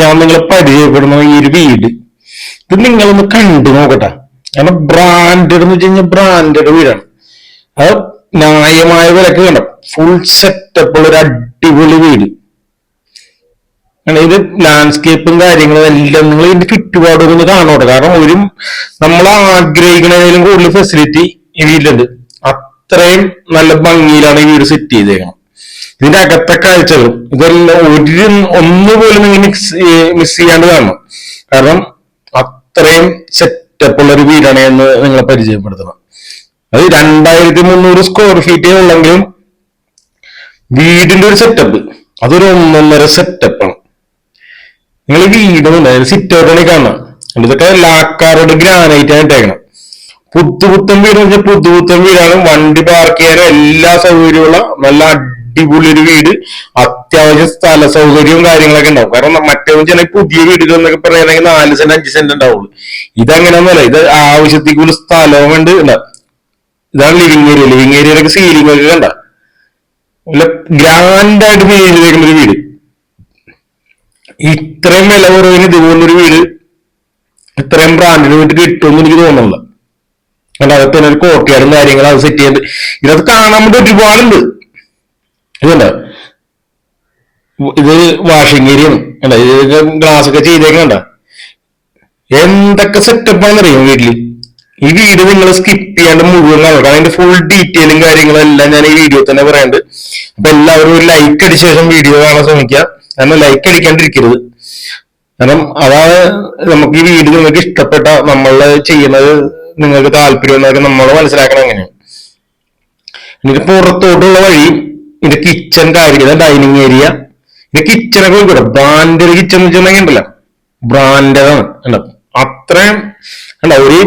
ഞാൻ നിങ്ങളെ പരിചയപ്പെടുന്ന ഈ ഒരു വീട്. ഇത് നിങ്ങളൊന്ന് കണ്ടു നോക്കട്ടെ. കാരണം ബ്രാൻഡഡ് എന്ന് വെച്ച് കഴിഞ്ഞാൽ ബ്രാൻഡഡ് വീടാണ്. അത് ന്യായമായ വിലക്ക് കണ്ടോ ഫുൾ സെറ്റപ്പ് ഉള്ള ഒരു അടിപൊളി വീട്. ഇത് ലാൻഡ്സ്കേപ്പും കാര്യങ്ങളും എല്ലാം നിങ്ങൾ ഇതിന്റെ ചുറ്റുപാടും ഒന്ന് കാണോട്ടെ കാരണം ഒരു നമ്മൾ ആഗ്രഹിക്കുന്നതിലും കൂടുതൽ ഫെസിലിറ്റി ഈ വീട്ടിലുണ്ട്. അത്രയും നല്ല ഭംഗിയിലാണ് ഈ വീട് സെറ്റ് ചെയ്തേക്കണം ഇതിന്റെ അകത്തെ കാഴ്ചകളും ഇതെല്ലാം ഒരു ഒന്നുപോലും മിക്സ് മിസ് ചെയ്യാണ്ട് കാണണം കാരണം അത്രയും സെറ്റപ്പ് ഉള്ള ഒരു വീടാണ് എന്ന് നിങ്ങളെ പരിചയപ്പെടുത്തണം. അത് രണ്ടായിരത്തി മുന്നൂറ് സ്ക്വയർ ഫീറ്റേ ഉള്ളെങ്കിലും വീടിന്റെ ഒരു സെറ്റപ്പ് അതൊരു ഒന്നൊന്നര സെറ്റപ്പാണ് നിങ്ങൾ വീട് സിറ്റ് ഔട്ടാണ് കാണണം ഇതൊക്കെ ലാക്കാറോട് ഗ്രാനൈറ്റ് ആണ് ഇട്ടേക്കണം. പുത്തുപുത്തൻ വീട് എന്ന് വെച്ചാൽ പുത്തുപുത്തൻ വീടാണ്. വണ്ടി പാർക്ക് ചെയ്യാനും എല്ലാ സൗകര്യമുള്ള നല്ല അടിപൊളി ഒരു വീട്. അത്യാവശ്യം സ്ഥല സൗകര്യവും കാര്യങ്ങളൊക്കെ ഉണ്ടാവും. കാരണം മറ്റേ ചില പുതിയ വീടുകൾ എന്നൊക്കെ പറയുകയാണെങ്കിൽ നാല് സെന്റ് അഞ്ച് സെന്റ് ഉണ്ടാവുള്ളൂ. ഇതങ്ങനെയൊന്നുമല്ല ഇത് ആവശ്യത്തേക്ക് ഒരു സ്ഥലവും ഉണ്ടാവും ഇതാണ് ലിവിങ് ഏരിയ ലിവിങ് ഏരിയയിലൊക്കെ സീലിംഗ് ഒക്കെ കണ്ട. ഗ്രാൻഡ് ആയിട്ട് ഫീൽ ഒരു വീട്. ഇത്രയും വില കുറവിന് ഇതുപോലൊരു വീട് ഇത്രയും ബ്രാൻഡിന് വീട്ട് കിട്ടുമെന്ന് എനിക്ക് തോന്നുന്നില്ല. അല്ല അകത്ത് തന്നെ ഒരു കാര്യങ്ങളും അത് സെറ്റ് ചെയ്യുന്നുണ്ട് ഇതൊക്കെ കാണാൻ വേണ്ടി ഒരുപാടുണ്ട്. ഇതുണ്ട്. ഇത് വാഷിംഗ് ഏരിയയാണ് അല്ല ഇത് ഗ്ലാസ് ഒക്കെ ചെയ്തേക്കണ്ട എന്തൊക്കെ സെറ്റപ്പ് ആണെന്നറിയാം വീട്ടിൽ? ഈ വീട് നിങ്ങൾ സ്കിപ്പ് ചെയ്യാണ്ട് മുഴുവൻ കാണുക അതിന്റെ ഫുൾ ഡീറ്റെയിലും കാര്യങ്ങളും എല്ലാം ഞാൻ ഈ വീഡിയോ തന്നെ പറയാണ്ട്. അപ്പൊ എല്ലാവരും ഒരു ലൈക്ക് അടിച്ച ശേഷം വീഡിയോ കാണാൻ ശ്രമിക്കുക. കാരണം ലൈക്ക് അടിക്കാണ്ടിരിക്കരുത്. കാരണം അതാണ് നമുക്ക് ഈ വീട് നിങ്ങൾക്ക് ഇഷ്ടപ്പെട്ട നമ്മൾ ചെയ്യുന്നത് നിങ്ങൾക്ക് താല്പര്യം എന്നൊക്കെ നമ്മൾ മനസ്സിലാക്കണം അങ്ങനെയാണ്. എനിക്ക് പുറത്തോട്ടുള്ള വഴി ഇത് കിച്ചൺ കാര്യം ഇത് ഡൈനിങ് ഏരിയ ഇത് കിച്ചണൊക്കെ ഉൾപ്പെടും. ബ്രാൻഡഡ് കിച്ചൺ എന്ന് വെച്ചിട്ടുണ്ടെങ്കിൽ ഉണ്ടല്ലോ. ബ്രാൻഡഡാണ് അത്രയും ഉണ്ടോ ഒരു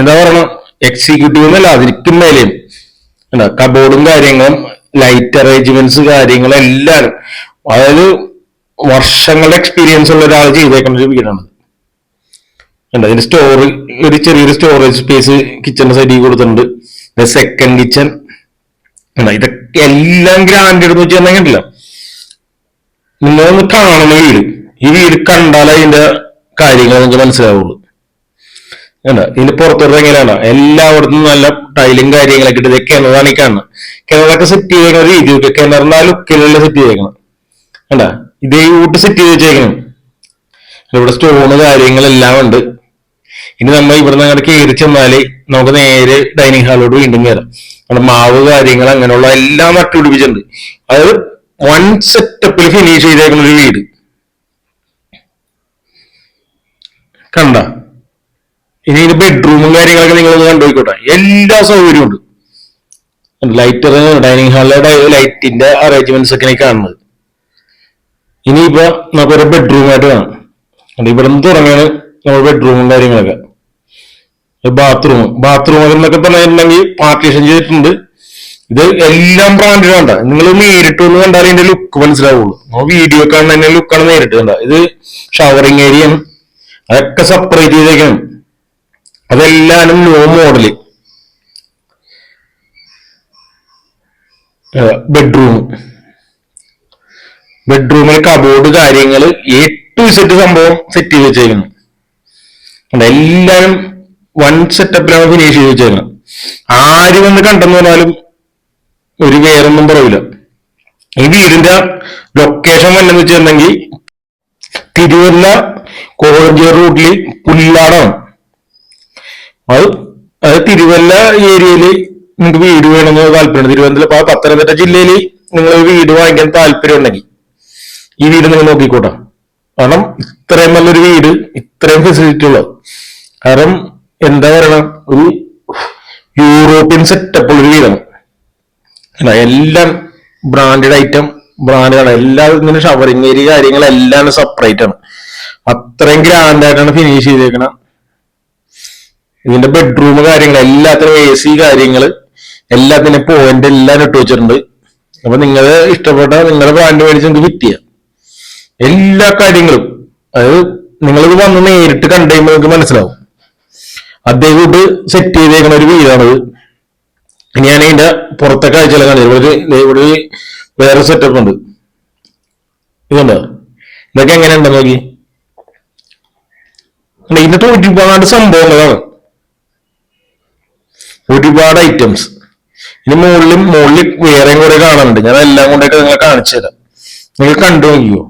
എന്താ പറയണ? എക്സിക്യൂട്ടീവ് എന്നല്ല അതിരിക്കും മേലെയും. ഉണ്ടോ കബോർഡും കാര്യങ്ങളും ലൈറ്റ് അറേഞ്ച്മെന്റ്സ് കാര്യങ്ങളും എല്ലാവരും. അതായത് വർഷങ്ങളുടെ എക്സ്പീരിയൻസ് ഉള്ള ഒരാൾ ചെയ്തേക്കുന്ന വീടാണ് ഉണ്ട് അതിന്റെ സ്റ്റോറി ഒരു ചെറിയൊരു സ്റ്റോറേജ് സ്പേസ് കിച്ചന്റെ സൈഡിൽ കൊടുത്തിട്ടുണ്ട്. സെക്കൻഡ് കിച്ചൺ ഇതൊക്കെ എല്ലാം ഗ്രാൻഡ് എടുത്ത് വെച്ച് കണ്ടില്ല. നിങ്ങളൊന്ന് കാണണം ഈ വീട്. ഈ വീട് കണ്ടാലേ അതിന്റെ കാര്യങ്ങൾ നിങ്ങൾക്ക് മനസ്സിലാവുള്ളൂ. കണ്ട? ഇതിന്റെ പുറത്തോട്ട് എങ്ങനെയാണ് എല്ലായിടത്തും നല്ല ടൈലും കാര്യങ്ങളൊക്കെ ഇട്ട് കിണറാണ് ഈ കാണുന്നത്. കിണറൊക്കെ സെറ്റ് ചെയ്യുന്ന രീതി ഒക്കെ കിണറിന്റെ ആ ലുക്കിലുള്ള സെറ്റ് ചെയ്തേക്കണം. കണ്ട? ഇതേ കൂട്ട് സെറ്റ് ചെയ്ത് വെച്ചേക്കണം. ഇവിടെ സ്റ്റോണ് കാര്യങ്ങളെല്ലാം ഉണ്ട്. ഇനി നമ്മൾ ഇവിടുന്ന് അങ്ങോട്ട് കയറി ചെന്നാൽ നമുക്ക് നേരെ ഡൈനിങ് ഹാളിലോട്ട് വീണ്ടും കയറാം നമ്മുടെ മാവ് കാര്യങ്ങൾ അങ്ങനെയുള്ള എല്ലാം നട്ടുപിടിപ്പിച്ചിട്ടുണ്ട് അത് വൺ സെറ്റപ്പിൽ ഫിനിഷ് ചെയ്തേക്കുന്ന ഒരു വീട്. കണ്ട? ഇനി ഇതിന്റെ ബെഡ്റൂമും കാര്യങ്ങളൊക്കെ നിങ്ങളൊന്ന് കണ്ടുപോയിക്കോട്ടെ എല്ലാ സൗകര്യവും ഉണ്ട്. ലൈറ്റർ ഡൈനിങ് ഹാളിലെ ലൈറ്റിന്റെ അറേഞ്ച്മെന്റ്സ് ഒക്കെ കാണുന്നത്. ഇനിയിപ്പോ നമുക്കൊരു ബെഡ്റൂമായിട്ട് കാണാം. ഇവിടെ നിന്ന് തുടങ്ങിയാണ് നമ്മൾ ബെഡ്റൂമും കാര്യങ്ങളൊക്കെ. ബാത്റൂം. ബാത്റൂം എന്നൊക്കെ പറഞ്ഞിട്ടുണ്ടെങ്കിൽ പാർട്ടീഷൻ ചെയ്തിട്ടുണ്ട്. ഇത് എല്ലാം ബ്രാൻഡ് വേണ്ട നിങ്ങൾ നേരിട്ട് ഒന്ന് കണ്ടാൽ ഇതിന്റെ ലുക്ക് മനസ്സിലാവുള്ളൂ. നമ്മൾ വീഡിയോ കാണുന്ന ലുക്കാണ് നേരിട്ട് കണ്ട ഇത് ഷവറിങ് ഏരിയ അതൊക്കെ സെപ്പറേറ്റ് ചെയ്തേക്കണം. അതെല്ലാം നോ മോഡൽ ബെഡ്റൂം ബെഡ്റൂമിൽ കബോർഡ് കാര്യങ്ങൾ എ ടു സെറ്റ് സംഭവം സെറ്റ് ചെയ്ത് വെച്ചേക്കുന്നു. കണ്ടോ, എല്ലാം വൺ സെറ്റപ്പിലാണ് ഫിനിഷ് ചെയ്ത് വെച്ചേക്കുന്നത് ആര് വന്ന് കണ്ടെന്ന് പറഞ്ഞാലും ഒരു പേരൊന്നും പറയൂല. ഈ വീടിന്റെ ലൊക്കേഷൻ വന്നെന്ന് വെച്ചിട്ടുണ്ടെങ്കിൽ തിരുവല്ല കോഴഞ്ചേർ റൂട്ടിൽ പുല്ലാടാണ്. അത് അത് തിരുവല്ല ഏരിയയിൽ നിങ്ങൾക്ക് വീട് വേണമെന്ന് താല്പര്യം തിരുവനന്തപുരം പത്തനംതിട്ട ജില്ലയിൽ നിങ്ങൾ വീട് വാങ്ങിക്കാൻ താല്പര്യം ഉണ്ടെങ്കിൽ ഈ വീട് നിങ്ങൾ നോക്കിക്കോട്ടെ. കാരണം ഇത്രയും നല്ലൊരു വീട് ഇത്രയും ഫെസിലിറ്റി ഉള്ളത്. കാരണം എന്താ പറയണം? ഒരു യൂറോപ്യൻ സെറ്റപ്പ് ഉള്ളൊരു വീടാണ്. എല്ലാം ബ്രാൻഡഡ് ഐറ്റം ബ്രാൻഡാണ് എല്ലാ ഇങ്ങനെ ഷവറിങ് ഏരിയ കാര്യങ്ങളെല്ലാം സെപ്പറേറ്റ് ആണ്. അത്രയും ഗ്രാൻഡ് ആയിട്ടാണ് ഫിനിഷ് ചെയ്തേക്കണം. ഇതിന്റെ ബെഡ്റൂം കാര്യങ്ങൾ എല്ലാത്തിനും എ സി കാര്യങ്ങൾ എല്ലാത്തിനും പോയിന്റ് എല്ലാം ഇട്ട് വെച്ചിട്ടുണ്ട്. അപ്പൊ നിങ്ങൾ ഇഷ്ടപ്പെട്ട നിങ്ങളുടെ ബ്രാൻഡ് മേടിച്ച് നിങ്ങൾക്ക് ചെയ്യാം എല്ലാ കാര്യങ്ങളും. അതായത് നിങ്ങളിത് വന്ന് നേരിട്ട് കണ്ടു നിങ്ങൾക്ക് മനസ്സിലാവും. അദ്ദേഹം ഇത് സെറ്റ് ചെയ്തേക്കുന്ന ഒരു വീടാണത്. ഞാൻ ഇതിന്റെ പുറത്തെ കാഴ്ചകൾ കാണിച്ചു ഇവിടെ ഒരു വേറെ സെറ്റപ്പ് ഉണ്ട്. ഇതുണ്ടോ ഇതൊക്കെ എങ്ങനെയുണ്ട് നോക്കി. ഇതിന്റെ ഒരുപാട് സംഭവങ്ങളാണ് ഒരുപാട് ഐറ്റംസ് ഇനി മുകളിലും മുകളിൽ വേറെയും കൂടെ കാണാനുണ്ട്. ഞാൻ എല്ലാം കൊണ്ടായിട്ട് നിങ്ങളെ കാണിച്ചു തരാം നിങ്ങൾ കണ്ടു നോക്കിയോ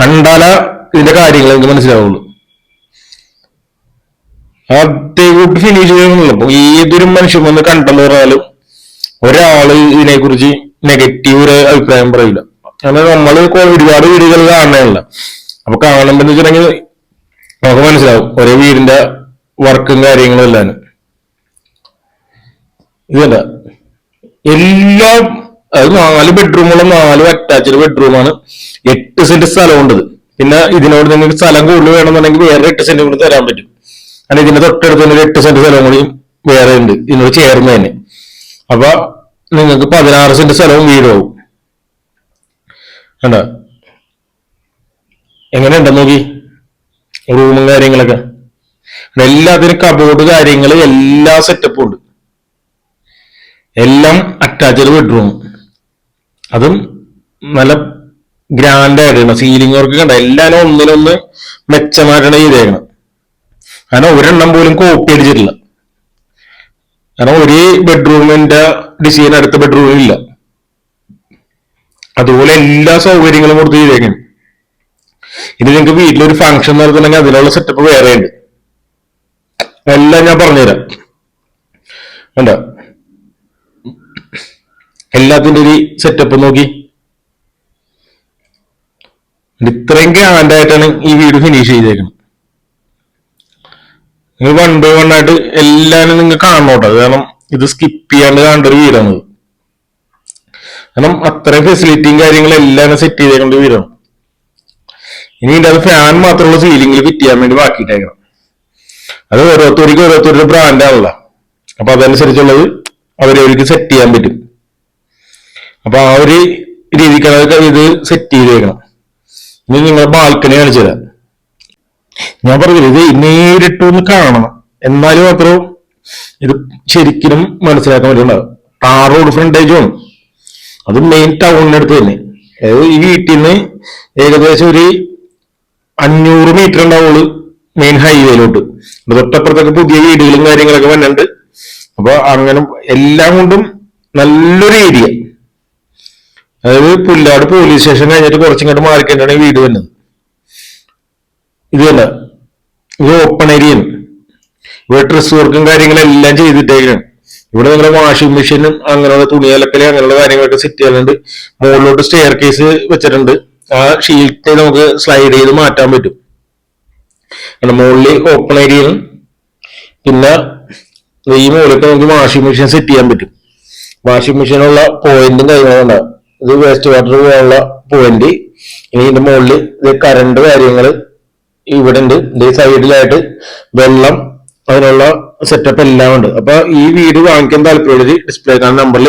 കണ്ടാല ഇതിന്റെ കാര്യങ്ങൾ എനിക്ക് മനസ്സിലാവുള്ളൂ. അതേകൂട്ട് ഫിനിഷ് ചെയ്യുന്നുള്ളൂ ഏതൊരു മനുഷ്യൻ വന്ന് കണ്ടെന്ന് പറഞ്ഞാലും ഒരാൾ ഇതിനെ കുറിച്ച് നെഗറ്റീവ് ഒരു അഭിപ്രായം പറയില്ല. കാരണം നമ്മൾ കൊ- ഒരുപാട് വീടുകൾ കാണുന്നില്ല അപ്പൊ കാണുമ്പോ വെച്ചിട്ടുണ്ടെങ്കിൽ നമുക്ക് മനസ്സിലാവും ഒരേ വീടിന്റെ വർക്കും കാര്യങ്ങളും എല്ലാം ഇതല്ല. എല്ലാം അത് നാല് ബെഡ്റൂമുള്ള നാല് അറ്റാച്ച്ഡ് ബെഡ്റൂമാണ് എട്ട് സെന്റ് സ്ഥലമുണ്ട്. പിന്നെ ഇതിനോട് നിങ്ങൾക്ക് സ്ഥലം കൂടുതൽ വേണമെന്നുണ്ടെങ്കിൽ വേറെ എട്ട് സെന്റ് കൂടി തരാൻ പറ്റും. കാരണം ഇതിന്റെ തൊട്ടടുത്ത് തന്നെ എട്ട് സെന്റ് സ്ഥലം കൂടി വേറെ ഉണ്ട്. ഇതിനോട് ചേർന്ന് തന്നെ. അപ്പൊ നിങ്ങൾക്ക് പതിനാറ് സെന്റ് സ്ഥലവും വീടാവും കണ്ട? എങ്ങനെയുണ്ടെന്ന് നോക്കി? റൂമും കാര്യങ്ങളൊക്കെ. എല്ലാത്തിനും കബോർഡ് കാര്യങ്ങൾ എല്ലാ സെറ്റപ്പും ഉണ്ട്. എല്ലാം അറ്റാച്ച്ഡ് ബെഡ്റൂം അതും നല്ല ഗ്രാൻഡ് ആയിട്ടാണ്. സീലിംഗ് വർക്ക് കണ്ട എല്ലാവരും ഒന്നിനൊന്ന് മെച്ചമായിട്ടാണ് ചെയ്തേക്കണം കാരണം ഒരെണ്ണം പോലും കോപ്പി അടിച്ചിട്ടില്ല. കാരണം ഒരേ ബെഡ്റൂമിന്റെ ഡിസൈൻ അടുത്ത ബെഡ്റൂമിൽ ഇല്ല. അതുപോലെ എല്ലാ സൗകര്യങ്ങളും കൊടുത്ത് ചെയ്തേക്കണം. ഇനി നിങ്ങൾക്ക് വീട്ടിലൊരു ഫംഗ്ഷൻ നടത്തണമെങ്കിൽ അതിനുള്ള സെറ്റപ്പ് വേറെ ഉണ്ട് എല്ലാം ഞാൻ പറഞ്ഞുതരാം. വേണ്ട എല്ലാത്തിന്റെ ഒരു സെറ്റപ്പ് നോക്കി. ഇത്രയും ഗ്രാൻഡായിട്ടാണ് ഈ വീട് ഫിനിഷ് ചെയ്തേക്കുന്നത്. നിങ്ങൾ വൺ ബൈ വൺ ആയിട്ട് എല്ലാവരും നിങ്ങൾ കാണണോട്ടോ. കാരണം ഇത് സ്കിപ്പ് ചെയ്യാണ്ട് കാണേണ്ട ഒരു വീടാണ് കാരണം അത്രയും ഫെസിലിറ്റിയും കാര്യങ്ങളും എല്ലാം സെറ്റ് ചെയ്തേക്കേണ്ട വീടാണ് ഇനി ഇതിന്റെ അത് ഫാൻ മാത്രമുള്ള സീലിംഗിൽ ഫിറ്റ് ചെയ്യാൻ വേണ്ടി ബാക്കിയിട്ടേക്കണം. അത് ഓരോരുത്തർക്ക് ഓരോരുത്തരുടെ ബ്രാൻഡാണല്ലോ അപ്പൊ അതനുസരിച്ചുള്ളത് അവരവർക്ക് സെറ്റ് ചെയ്യാൻ പറ്റും. അപ്പൊ ആ ഒരു രീതിക്കാണ് അത് ഇത് സെറ്റ് ചെയ്തേക്കണം ഇനി നിങ്ങളെ ബാൽക്കണി കാണിച്ചു തരാം. ഞാൻ പറഞ്ഞില്ല ഇത് നേരിട്ട് ഒന്ന് കാണണം. എന്നാലും മാത്രം ഇത് ശരിക്കും മനസ്സിലാക്കാൻ പറ്റുന്നുണ്ടാവും ടാർ റോഡ് ഫ്രണ്ടേജും അത് മെയിൻ ടൗണിനടുത്ത് തന്നെ. അതായത് ഈ വീട്ടിൽ നിന്ന് ഏകദേശം ഒരു അഞ്ഞൂറ് മീറ്റർ ഉണ്ടാവുള്ളൂ മെയിൻ ഹൈവേയിലോട്ട് തൊട്ടപ്പുറത്തൊക്കെ പുതിയ വീടുകളും കാര്യങ്ങളൊക്കെ വന്നിട്ടുണ്ട്. അപ്പൊ അങ്ങനെ എല്ലാം കൊണ്ടും നല്ലൊരു ഏരിയ അതായത് പുല്ലാട് പോലീസ് സ്റ്റേഷൻ കഴിഞ്ഞിട്ട് കുറച്ചിങ്ങോട്ട് മാറിക്കഴിഞ്ഞാണ് ഈ വീട് വരുന്നത് ഇതല്ല ഇത് ഓപ്പൺ ഏരിയ ഇവിടെ ഡ്രസ് വർക്കും കാര്യങ്ങളെല്ലാം ചെയ്തിട്ടേക്കാണ്. ഇവിടെ നിങ്ങളുടെ വാഷിംഗ് മെഷീനും അങ്ങനെയുള്ള തുണി അലക്കൽ അങ്ങനെയുള്ള കാര്യങ്ങളൊക്കെ സെറ്റ് ചെയ്യാനുണ്ട്. മുകളിലോട്ട് സ്റ്റെയർ കേസ് വെച്ചിട്ടുണ്ട്. ആ ഷീറ്റ് നമുക്ക് സ്ലൈഡ് ചെയ്ത് മാറ്റാൻ പറ്റും. മുകളിൽ ഓപ്പൺ ഏരിയ പിന്നെ ഈ മുകളിലൊക്കെ നമുക്ക് വാഷിംഗ് മെഷീൻ സെറ്റ് ചെയ്യാൻ പറ്റും. വാഷിംഗ് മെഷീനുള്ള പോയിന്റും കാര്യങ്ങളും ഉണ്ടാവും. ഇത് വേസ്റ്റ് വാട്ടർ പോകാനുള്ള പോയിന്റ് ഇനി ഇതിന്റെ മുകളിൽ ഇത് കറണ്ട് കാര്യങ്ങൾ ഇവിടെ ഉണ്ട്. ഇത് സൈഡിലായിട്ട് വെള്ളം അതിനുള്ള സെറ്റപ്പ് എല്ലാം ഉണ്ട്. അപ്പൊ ഈ വീട് വാങ്ങിക്കാൻ താല്പര്യമുള്ളവർ ഡിസ്പ്ലേ നമ്പറിൽ